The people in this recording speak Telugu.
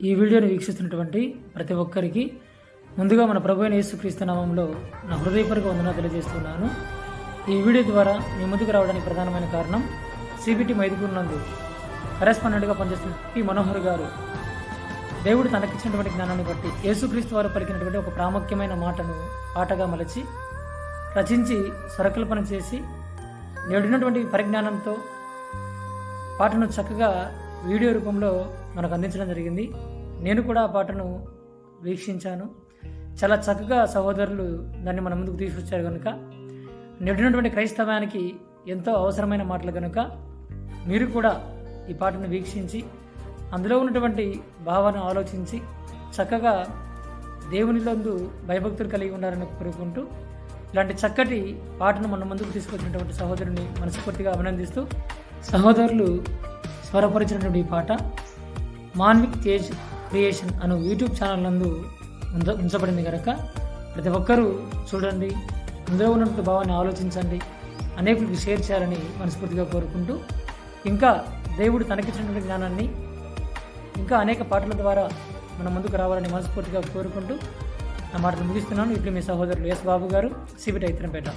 ఈ వీడియోను వీక్షిస్తున్నటువంటి ప్రతి ఒక్కరికి ముందుగా మన ప్రభు అయిన యేసుక్రీస్తు నామంలో నా హృదయపూర్వక వందన తెలియజేస్తున్నాను. ఈ వీడియో ద్వారా మీ ముందుకు రావడానికి ప్రధానమైన కారణం సిబిటి మైదుపూర్ నందు కరెస్పాండెంట్గా పనిచేస్తున్న పి మనోహర్ గారు దేవుడు తనకిచ్చినటువంటి జ్ఞానాన్ని బట్టి యేసుక్రీస్తు వారు పలికినటువంటి ఒక ప్రాముఖ్యమైన మాటను పాటగా మలచి రచించి స్వరకల్పన చేసి నేడున్నటువంటి పరిజ్ఞానంతో పాటను చక్కగా వీడియో రూపంలో మనకు అందించడం జరిగింది. నేను కూడా ఆ పాటను వీక్షించాను. చాలా చక్కగా సహోదరులు దాన్ని మన ముందుకు తీసుకొచ్చారు కనుక నిండినటువంటి క్రైస్తవానికి ఎంతో అవసరమైన మాటలు కనుక మీరు కూడా ఈ పాటను వీక్షించి అందులో ఉన్నటువంటి భావాన్ని ఆలోచించి చక్కగా దేవునిలందు భయభక్తులు కలిగి ఉండాలని కోరుకుంటూ ఇలాంటి చక్కటి పాటను మన ముందుకు తీసుకొచ్చినటువంటి సహోదరుని మనస్ఫూర్తిగా అభినందిస్తూ సహోదరులు స్వరపరిచినటువంటి ఈ పాట మాన్విక్ తేజ్ క్రియేషన్ అను యూట్యూబ్ ఛానల్ నందు ఉంచ ఉంచబడింది కనుక ప్రతి ఒక్కరూ చూడండి అందులో ఉన్నటువంటి భావాన్ని ఆలోచించండి అనేకులకు షేర్ చేయాలని మనస్ఫూర్తిగా కోరుకుంటూ ఇంకా దేవుడు తనకిచ్చినటువంటి జ్ఞానాన్ని ఇంకా అనేక పాటల ద్వారా మన ముందుకు రావాలని మనస్ఫూర్తిగా కోరుకుంటూ నా మాటలు ముగిస్తున్నాను. ఇప్పుడు మీ సహోదరులు ఎస్ బాబు గారు సిబిటి ఐతనంపేట